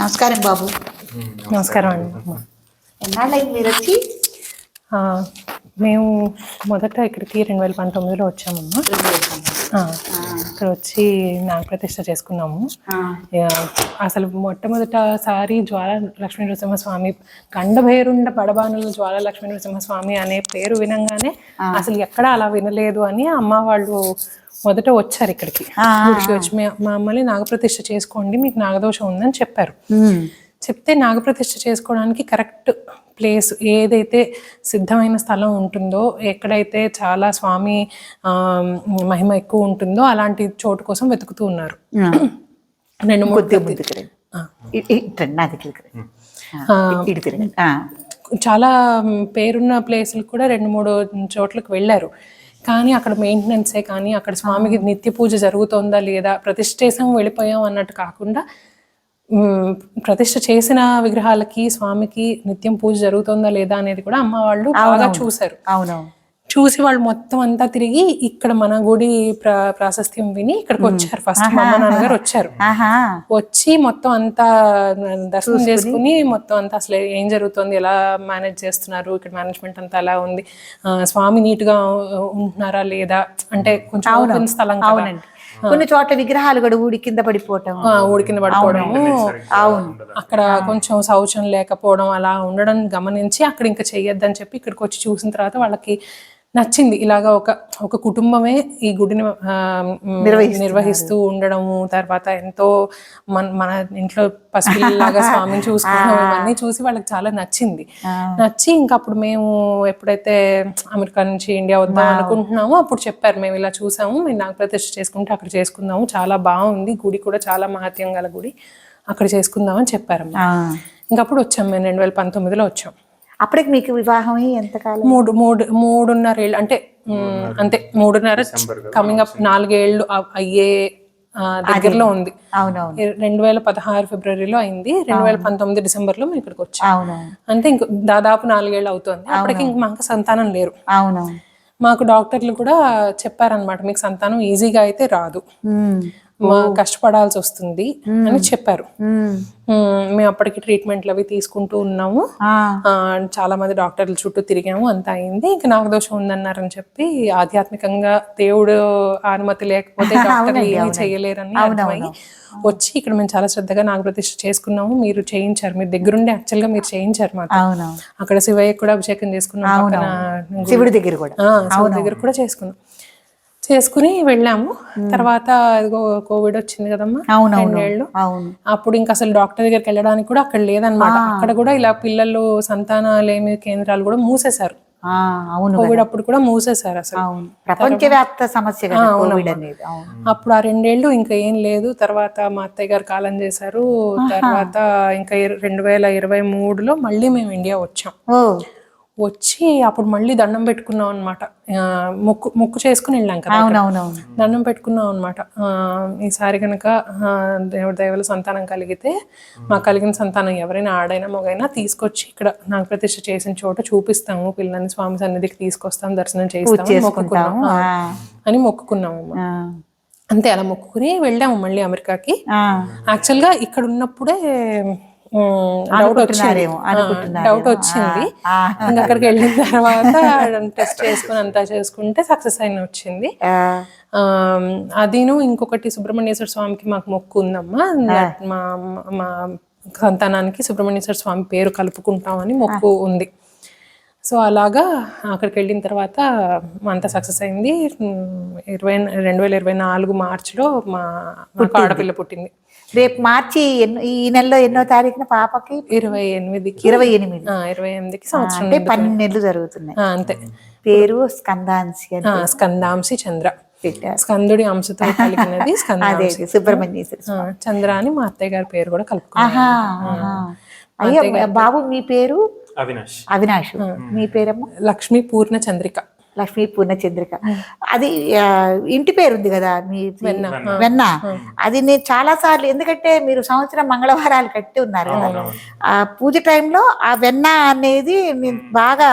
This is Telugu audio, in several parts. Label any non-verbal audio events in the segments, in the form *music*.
నమస్కారం బాబు. నమస్కారం అండి. ఎన్నాళ్ళైంది మీరు వచ్చి? మేము మొదట ఇక్కడికి రెండు వేల పంతొమ్మిదిలో వచ్చామమ్మా. ఇక్కడ వచ్చి నాగప్రతిష్ఠ చేసుకున్నాము. అసలు మొట్టమొదటిసారి జ్వాల లక్ష్మీ నరసింహస్వామి గండభేరుండ పడబానుల జ్వాల లక్ష్మీ నరసింహస్వామి అనే పేరు వినంగానే అసలు ఎక్కడ అలా వినలేదు అని అమ్మ వాళ్ళు మొదట వచ్చారు ఇక్కడికి. వచ్చి "మీ- మా మమ్మల్ని నాగప్రతిష్ఠ చేసుకోండి మీకు నాగదోషం ఉందని చెప్పారు. చెప్తే నాగప్రతిష్ఠ చేసుకోవడానికి కరెక్ట్ ప్లేస్ ఏదైతే సిద్ధమైన స్థలం ఉంటుందో ఎక్కడైతే చాలా స్వామి మహిమ ఎక్కువ ఉంటుందో అలాంటి చోటు కోసం వెతుకుతూ ఉన్నారు. రెండు మూడు. చాలా పేరున్న ప్లేసులు కూడా రెండు మూడు చోట్లకు వెళ్ళారు. కానీ అక్కడ మెయింటెనెన్సే కానీ అక్కడ స్వామికి నిత్య పూజ జరుగుతోందా లేదా ప్రతిష్ఠ చేసాం వెళ్ళిపోయాం అన్నట్టు కాకుండా మ్, ప్రతిష్ఠ చేసిన విగ్రహాలకి స్వామికి నిత్యం పూజ జరుగుతోందా లేదా అనేది కూడా అమ్మ వాళ్ళు బాగా చూశారు. అవునవును. చూసి వాళ్ళు మొత్తం అంతా తిరిగి ఇక్కడ మన గుడి ప్ర ప్రాశస్త్యం విని ఇక్కడికి వచ్చారు. ఫస్ట్ మా అమ్మ నాన్నగారు వచ్చారు. వచ్చి మొత్తం అంతా దర్శనం చేసుకుని. మొత్తం అంతా అసలు ఏం జరుగుతుంది ఎలా మేనేజ్ చేస్తున్నారు ఇక్కడ మేనేజ్మెంట్ అంతా ఎలా ఉంది ఆ, స్వామి నీట్గా ఉంటున్నారా లేదా అంటే కొంచెం స్థలం కొన్ని చోట్ల విగ్రహాలు కూడా ఊడి కింద పడిపోవటం. ఆ, ఊడి కింద పడిపోవడము అవును. అక్కడ కొంచెం శౌచం లేకపోవడం అలా ఉండడం గమనించి అక్కడ ఇంకా చెయ్యొద్దని చెప్పి ఇక్కడికి వచ్చి చూసిన తర్వాత వాళ్ళకి నచ్చింది. ఇలాగా ఒక ఒక కుటుంబమే ఈ గుడిని నిర్వహిస్తూ ఉండడము తర్వాత ఎంతో మన మన ఇంట్లో పసిపిల్లలాగా *laughs* స్వామిని చూసుకోవడం ఇవన్నీ చూసి వాళ్ళకి చాలా నచ్చింది. నచ్చి ఇంకా అప్పుడు మేము ఎప్పుడైతే అమెరికా నుంచి ఇండియా వద్దాం అనుకుంటున్నామో అప్పుడు చెప్పారు. మేము ఇలా చూసాము మేము నాకు ప్రతిష్ఠ చేసుకుంటే అక్కడ చేసుకుందాము. చాలా బాగుంది. గుడి కూడా చాలా మహత్యం గల గుడి. అక్కడ చేసుకుందామని చెప్పారమ్మా. ఆ. ఇంకప్పుడు వచ్చాం మేము. రెండు వేల పంతొమ్మిదిలో వచ్చాం. అప్పటికి మీకు వివాహం అయ్యి ఎంతకాలం? మూడు మూడు మూడున్నర ఏళ్ళు అంటే అంతే మూడున్నర కమింగ్ అప్ నాలుగేళ్ళు అయ్యే దగ్గరలో ఉంది. రెండు వేల పదహారు ఫిబ్రవరిలో అయింది. రెండు వేల పంతొమ్మిది డిసెంబర్లో మేము ఇక్కడికి వచ్చాం. అవునవును. అంటే ఇంక దాదాపు నాలుగేళ్ళు అవుతుంది. అప్పటికి ఇంక మాకు సంతానం లేరు. అవునవును. మాకు డాక్టర్లు కూడా చెప్పారనమాట మీకు సంతానం ఈజీగా అయితే రాదు. కష్టపడాల్సి వస్తుంది అని చెప్పారు. మేము. అప్పటికి ట్రీట్మెంట్లు అవి తీసుకుంటూ ఉన్నాము. చాలా మంది డాక్టర్ల చుట్టూ తిరిగాము అంతా అయింది. ఇంకా నాకు దోషం ఉందన్నారని చెప్పి ఆధ్యాత్మికంగా దేవుడు అనుమతి లేకపోతే *laughs* డాక్టర్లు ఏమీ చేయలేరని అర్థమయ్యి వచ్చి ఇక్కడ మేము చాలా శ్రద్ధగా నాగప్రతిష్ఠ చేసుకున్నాము. మీరు చేయించారు. మీరు దగ్గరుండి యాక్చువల్గా మీరు చేయించారు మాకు. అవునవును. అక్కడ శివయ్య కూడా అభిషేకం చేసుకున్నాం శివుడి దగ్గర కూడా. శివుడి దగ్గర కూడా చేసుకున్నాం. చేసుకుని వెళ్ళాము. తర్వాత కోవిడ్ వచ్చింది కదమ్మా. రెండేళ్ళు. అవును. అప్పుడు ఇంకా అసలు డాక్టర్ దగ్గరికి వెళ్ళడానికి కూడా అక్కడ లేదనమాట అక్కడ కూడా ఇలా పిల్లలు సంతానాలేమి కేంద్రాలు కూడా మూసేశారు. అవును కోవిడ్ అప్పుడు కూడా మూసేశారు అసలు. ప్రపంచవ్యాప్త సమస్య అప్పుడు ఆ రెండేళ్ళు ఇంకా ఏం లేదు. తర్వాత మా అత్తయ్య గారు కాలం చేశారు. తర్వాత ఇంకా రెండు వేల ఇరవై మూడులో మళ్ళీ మేము ఇండియా వచ్చాం. వచ్చి అప్పుడు మళ్ళీ దండం పెట్టుకున్నాం అనమాట మొక్కు మొక్కు చేసుకుని వెళ్ళాం కదా దండం పెట్టుకున్నాం అనమాట ఈసారి కనుక దేవుడి దైవల సంతానం కలిగితే మాకు కలిగిన సంతానం ఎవరైనా ఆడైనా మగైనా తీసుకొచ్చి ఇక్కడ నాకు ప్రతిష్ఠ చేసిన చోట చూపిస్తాము పిల్లని స్వామి సన్నిధికి తీసుకొస్తాం దర్శనం చేస్తాము మొక్కుకున్నాం. అని మొక్కుకున్నాము అంతే అలా మొక్కుకుని వెళ్ళాము మళ్ళీ అమెరికాకి. యాక్చువల్గా ఇక్కడ ఉన్నప్పుడే డౌట్ వచ్చింది. డౌట్ అక్కడికి వెళ్ళిన తర్వాత టెస్ట్ చేసుకుని అంతా చేసుకుంటే సక్సెస్ అయిన వచ్చింది. అదిను ఇంకొకటి సుబ్రహ్మణ్యేశ్వర స్వామికి మాకు మొక్కు ఉందమ్మా. మా మా సంతానానికి సుబ్రహ్మణ్యేశ్వర స్వామి పేరు కలుపుకుంటామని మొక్కు ఉంది. సో అలాగా అక్కడికి వెళ్ళిన తర్వాత అంతా సక్సెస్ అయింది. ఇరవై రెండు వేల ఇరవై నాలుగు మార్చిలో మా ఆడపిల్ల పుట్టింది. రేపు మార్చి ఎన్నో ఈ నెలలో ఎన్నో తారీఖున పాపకి? ఇరవై ఎనిమిదికి. ఇరవై ఎనిమిది. ఆ, ఇరవై ఎనిమిదికి సంవత్సరం అంటే పన్నెండు నెలలు జరుగుతున్నాయి. ఆ, అంతే. పేరు స్కందాంశి స్కందాంశి చంద్ర. స్కందుడి అంశతో కలిగినది *laughs* అదే సుబ్రహ్మణ్యేశ్వర ఆ, చంద్ర అని మా అత్తయ్య గారి పేరు కూడా కలుపుకున్నాను ఆహా. అయ్యో బాబు మీ పేరు? అవినాష్. అవినాష్. మీ పేరమ్మా? లక్ష్మీ పూర్ణ చంద్రిక. లక్ష్మీ పూర్ణచంద్రిక. అది ఇంటి పేరు ఉంది కదా మీ వెన్న. అది నేను చాలా సార్లు ఎందుకంటే మీరు సంవత్సరం మంగళవారాలు కట్టి ఉన్నారు కదా. ఆ పూజ టైంలో ఆ వెన్న అనేది నేను బాగా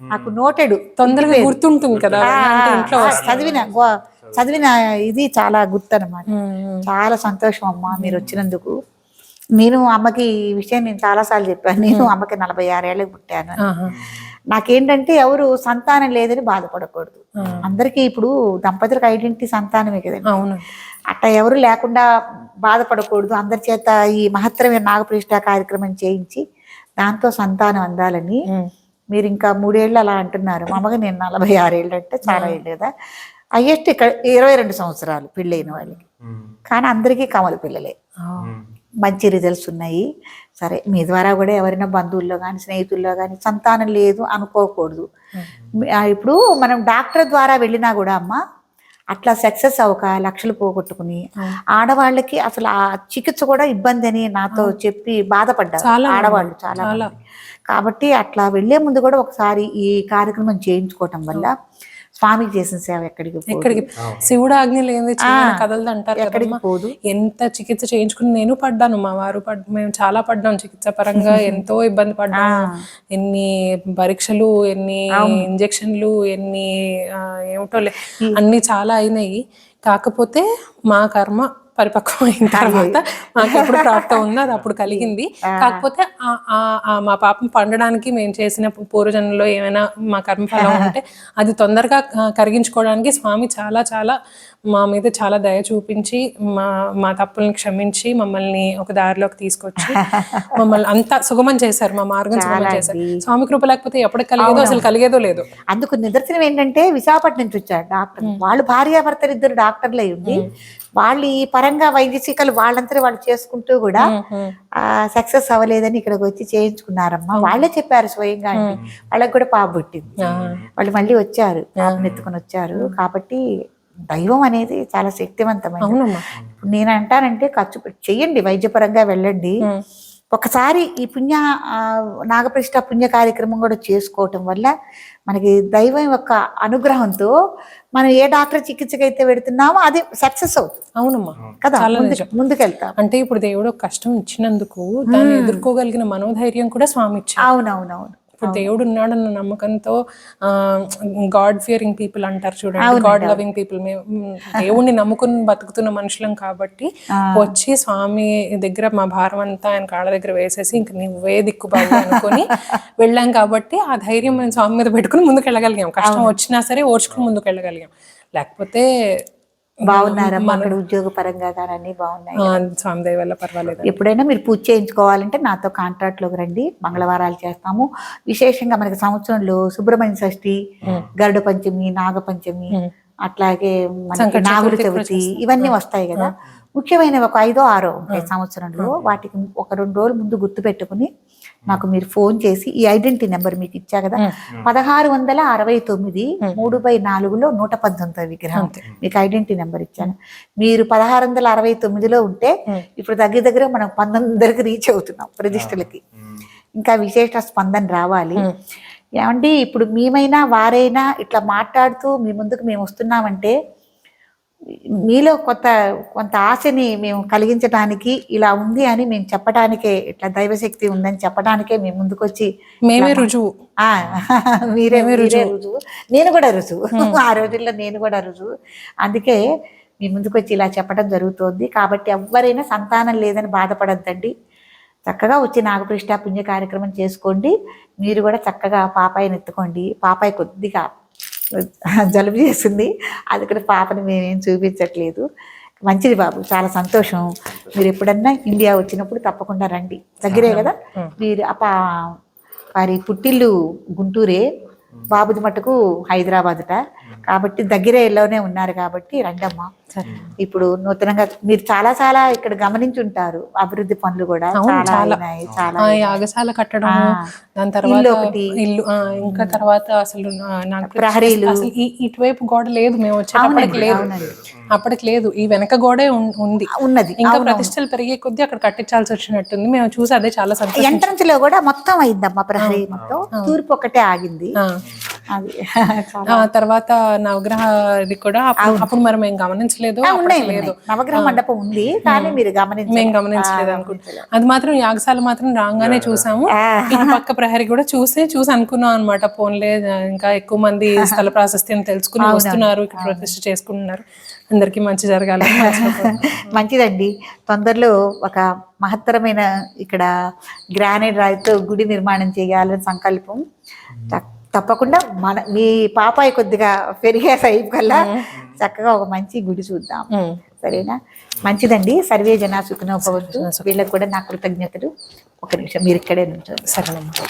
నాకు నోటెడు. తొందరగా గుర్తుంటుంది కదా అంటే ఇంట్లో చదివిన గో- చదివిన ఇది చాలా గుర్తు అనమాట చాలా సంతోషం అమ్మా మీరు వచ్చినందుకు. నేను అమ్మకి ఈ విషయం నేను చాలాసార్లు చెప్పాను. నేను అమ్మకి నలభై ఆరేళ్ళకి పుట్టాను. నాకేంటంటే ఎవరు సంతానం లేదని బాధపడకూడదు. అందరికీ ఇప్పుడు దంపతులకు ఐడెంటిటీ సంతానమే కదండి. అవును. అట్లా ఎవరు లేకుండా బాధపడకూడదు. అందరి చేత ఈ మహత్తరమైన నాగప్రతిష్ఠ కార్యక్రమం చేయించి దాంతో సంతానం అందాలని. మీరు ఇంకా మూడేళ్ళు అలా అంటున్నారు. మా అమ్మకి నేను నలభై ఆరేళ్ళు అంటే చాలా ఏళ్ళు కదా. హయ్యెస్ట్ ఇక్కడ ఇరవై రెండు సంవత్సరాలు పెళ్ళైన వాళ్ళకి. కానీ అందరికీ కమల పిల్లలే. మంచి రిజల్ట్స్ ఉన్నాయి. సరే మీ ద్వారా కూడా ఎవరైనా బంధువుల్లో కానీ స్నేహితుల్లో కానీ సంతానం లేదు అనుకోకూడదు. ఇప్పుడు మనం డాక్టర్ ద్వారా వెళ్ళినా కూడా అమ్మ అట్లా సక్సెస్ అవ్వక లక్షలు పోగొట్టుకుని ఆడవాళ్ళకి అసలు ఆ చికిత్స కూడా ఇబ్బంది అని నాతో చెప్పి బాధపడ్డారు ఆడవాళ్ళు చాలా. కాబట్టి అట్లా వెళ్ళే ముందు కూడా ఒకసారి ఈ కార్యక్రమం చేయించుకోవటం వల్ల స్వామికి చేసిన సేవ ఎక్కడికి. ఎక్కడికి? శివుడు ఆజ్ఞ లేని కదలదు అంటారు ఎక్కడికి పోదు. ఎంత చికిత్స చేయించుకుని నేను పడ్డాను మా వారు పడ్ మేము చాలా పడ్డాం చికిత్స పరంగా *laughs* ఎంతో ఇబ్బంది పడ్డాము. ఎన్ని పరీక్షలు ఎన్ని ఇంజెక్షన్లు ఎన్ని ఏమిటో లే అన్ని చాలా అయినాయి. కాకపోతే మా కర్మ పరిపక్వం అయిన తర్వాత మాకు ఎప్పుడు ప్రాప్తం ఉందో అది అప్పుడు కలిగింది. కాకపోతే మా పాపం పండడానికి మేము చేసిన పూర్వజన్మలో ఏమైనా మా కర్మఫలం ఉంటే అది తొందరగా కరిగించుకోవడానికి స్వామి చాలా చాలా మా మీద చాలా దయ చూపించి మా మా తప్పుల్ని క్షమించి మమ్మల్ని ఒక దారిలోకి తీసుకొచ్చి మమ్మల్ని అంతా సుగమం చేశారు మా మార్గం సుగమం చేశారు. స్వామి కృప లేకపోతే ఎప్పటికి కలిగేదో అసలు కలిగేదో లేదు. అందుకు నిదర్శనం ఏంటంటే విశాఖపట్నం నుంచి వచ్చారు డాక్టర్. వాళ్ళు భార్యాభర్తలు ఇద్దరు డాక్టర్లు అయి ఉండి వాళ్ళు ఈ పరంగా వైద్య చికిత్సలు వాళ్ళంతా వాళ్ళు చేసుకుంటూ కూడా సక్సెస్ అవ్వలేదని ఇక్కడికి వచ్చి చేయించుకున్నారమ్మా. వాళ్ళే చెప్పారు స్వయంగా వాళ్ళకి కూడా పాప పుట్టింది. ఆ, వాళ్ళు మళ్ళీ వచ్చారు పాపను ఎత్తుకొని వచ్చారు. కాబట్టి దైవం అనేది చాలా ఇప్పుడు నేను అంటానంటే ఖర్చు చెయ్యండి వైద్యపరంగా వెళ్ళండి. ఒకసారి ఈ పుణ్య ఆ, నాగప్రతిష్ఠ పుణ్య కార్యక్రమం కూడా చేసుకోవటం వల్ల మనకి దైవం యొక్క అనుగ్రహంతో మనం ఏ డాక్టర్ చికిత్సకి అయితే పెడుతున్నామో అది సక్సెస్ అవుతుంది. అవునమ్మా. కదా. ముందుకెళ్తాం. అంటే ఇప్పుడు దేవుడు కష్టం ఇచ్చినందుకు దాన్ని ఎదుర్కోగలిగిన మనోధైర్యం కూడా స్వామి అవునవునవును. ఇప్పుడు దేవుడు ఉన్నాడన్న నమ్మకంతో గాడ్ ఫియరింగ్ పీపుల్ అంటారు చూడండి. గాడ్ లవింగ్ పీపుల్ మేము దేవుణ్ణి నమ్ముకుని బతుకుతున్న మనుషులం కాబట్టి వచ్చి స్వామి దగ్గర మా భారం అంతా ఆయన కాళ్ళ దగ్గర వేసేసి ఇంక నువ్వే దిక్కు బాబు అనుకొని *laughs* వెళ్ళాం కాబట్టి ఆ ధైర్యం మేము స్వామి మీద పెట్టుకుని ముందుకు వెళ్ళగలిగాం కష్టం వచ్చినా సరే ఓర్చుకుని ముందుకు వెళ్ళగలిగాం లేకపోతే బాగున్నారమ్మా అక్కడ ఉద్యోగ పరంగా కానీ అన్ని బాగున్నాయి? ఆ, స్వామి దయ వల్ల పర్వాలేదు. ఎప్పుడైనా మీరు పూజ చేయించుకోవాలంటే నాతో కాంట్రాక్ట్లోకి రండి. మంగళవారాలు చేస్తాము. విశేషంగా మనకి సంవత్సరంలో సుబ్రహ్మణ్య షష్ఠి గరుడ పంచమి నాగ పంచమి అట్లాగే మనకి నాగుల చవితి ఇవన్నీ వస్తాయి కదా. ముఖ్యమైన ఒక ఐదో ఆరో ఉంటాయి సంవత్సరంలో. వాటికి ఒక రెండు రోజులు ముందు గుర్తు పెట్టుకుని నాకు మీరు ఫోన్ చేసి ఈ ఐడెంటిటీ నెంబర్ మీకు ఇచ్చా కదా? పదహారు వందల అరవై తొమ్మిది మూడు బై నాలుగులో నూట పంతొమ్మిది విగ్రహం. మీకు ఐడెంటిటీ నెంబర్ ఇచ్చాను. మీరు పదహారు వందల అరవై తొమ్మిదిలో ఉంటే ఇప్పుడు దగ్గర దగ్గర మనం పంతొమ్మిదికి రీచ్ అవుతున్నాం ప్రతిష్టలకి. ఇంకా విశేష స్పందన రావాలి. ఏమండి ఇప్పుడు మేమైనా వారైనా ఇట్లా మాట్లాడుతూ మీ ముందుకు మేము వస్తున్నామంటే మీలో కొత్త కొంత ఆశని మేము కలిగించడానికి ఇలా ఉంది అని మేము చెప్పడానికే ఇట్లా దైవశక్తి ఉందని చెప్పడానికే మేము ముందుకొచ్చి మేమే రుజువు. ఆ, *laughs* మీరే మీరే రుజువు. నేను కూడా రుజువు. *laughs* ఆ రోజుల్లో నేను కూడా రుజువు. అందుకే మీ ముందుకు వచ్చి ఇలా చెప్పడం జరుగుతోంది. కాబట్టి ఎవరైనా సంతానం లేదని బాధపడద్దండి. చక్కగా వచ్చి నాగప్రతిష్ఠ పుణ్య కార్యక్రమం చేసుకోండి. మీరు కూడా చక్కగా పాపాయిని ఎత్తుకోండి. పాపాయి కొద్దిగా జలుబు చేసింది. అది కూడా పాపని మేమేం చూపించట్లేదు. మంచిది బాబు చాలా సంతోషం. మీరు ఎప్పుడన్నా ఇండియా వచ్చినప్పుడు తప్పకుండా రండి. దగ్గరే కదా? మీరు అప్ప వారి పుట్టిల్లు గుంటూరే బాబుది మటుకు హైదరాబాదుట. కాబట్టి దగ్గరేలోనే ఉన్నారు కాబట్టి రండమ్మా. ఇప్పుడు నూతనంగా మీరు చాలా చాలా ఇక్కడ గమనించి ఉంటారు అభివృద్ధి పనులు కూడా. చాలా అయినాయి చాలా ఆ యాగశాల కట్టడం. దాని తర్వాత ఒకటి. ఇల్లు ఇంకా తర్వాత అసలు నాకు ప్రహరీలు. ఇటువైపు గోడ లేదు మేము వచ్చేటప్పటికి లేదు. అప్పటికి లేదు. ఈ వెనక గోడే ఉంది. ఉన్నది. ఇంకా ప్రతిష్టలు పెరిగే కొద్దీ అక్కడ కట్టించాల్సి వచ్చినట్టుంది. మేము చూసి అదే చాలా సంతోషం ఎంట్రన్స్లో కూడా మొత్తం అయిందమ్మా ప్రహరీ మొత్తం. తూర్పు ఒకటే ఆగింది. *laughs* తర్వాత నవగ్రహ ఇది కూడా అప్పుడు అప్పుడు మరి మేము గమనించలేదు. లేదు. నవగ్రహ మండపం ఉంది కానీ మీరు మేము గమనించలేదు అనుకుంటా. అది మాత్రం యాగశాల మాత్రం రాగానే చూసాము. పక్క ప్రహరీ కూడా చూసి చూసి అనుకున్నాం అనమాట పోన్లే ఇంకా ఎక్కువ మంది *laughs* స్థల ప్రాశస్త్యం తెలుసుకుని వస్తున్నారు ఇక్కడ ప్రతిష్ఠ చేసుకుంటున్నారు. అందరికీ మంచి జరగాలి. *laughs* మంచిదండి. తొందరలో ఒక మహత్తరమైన ఇక్కడ గ్రానైట్ రాయితో గుడి నిర్మాణం చేయాలని సంకల్పం. తప్పకుండా మన మీ పాపాయి కొద్దిగా పెరిగే సైపు కల్లా చక్కగా ఒక మంచి గుడి చూద్దాం. సరేనా? మంచిదండి. సర్వే జన సుఖనోపవద్దు వీళ్ళకి కూడా నా కృతజ్ఞతలు. ఒక నిమిషం మీరు ఇక్కడే నుంచోండి. సరేనమ్మా.